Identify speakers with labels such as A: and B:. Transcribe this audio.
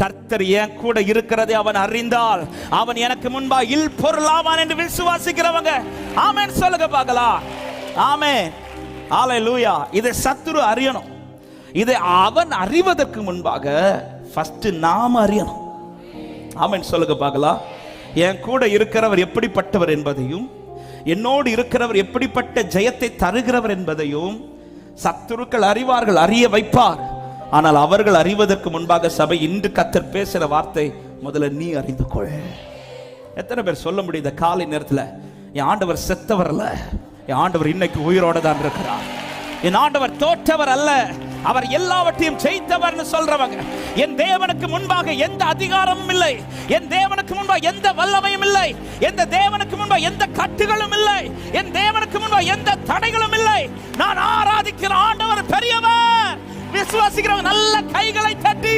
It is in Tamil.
A: கர்த்தர் என் கூட இருக்கிறதை அவன் அறிந்தால் அவன் எனக்கு முன்பா இல் பொருளாவான் என்று விசுவாசிக்கிறவங்க ஆமேன் சொல்லுங்க பார்க்கலாம். ஆமே ஆலை லூயா இதை சத்துரு அறியணும். இதை அவன் அறிவதற்கு முன்பாக ஃபர்ஸ்ட் நாம் அறியணும். ஆமேன் சொல்லுங்க பார்க்கலாம். என் கூட இருக்கிறவர் எப்படிப்பட்டவர் என்பதையும் என்னோடு இருக்கிறவர் எப்படிப்பட்ட ஜெயத்தை தருகிறவர் என்பதையும் சத்துருக்கள் அறிவார்கள் அறிய வைப்பார். ஆனால் அவர்கள் அறிவதற்கு முன்பாக சபை இன்று கத்தர் பேசுகிற வார்த்தை முதல்ல நீ அறிந்து கொள். எத்தனை பேர் சொல்ல முடியுது? காலை நேரத்தில் என் ஆண்டவர் செத்தவர் அல்ல என் ஆண்டவர் இன்னைக்கு உயிரோட தான் இருக்கிறார். என் ஆண்டவர் தோற்றவர் அல்ல. அவர் எல்லாவற்றையும் ஜெயித்தவர்னு சொல்றவங்க. என் தேவனுக்கு முன்பாக எந்த அதிகாரமும் இல்லை. என் தேவனுக்கு முன்பாக எந்த வல்லமையும் இல்லை. எந்த தேவனுக்கு முன்பாக எந்த கட்டுகளும் இல்லை. என் தேவனுக்கு முன்பாக எந்த தடைகளும் இல்லை. நான் ஆராதிக்கிற நல்ல கைகளை தட்டி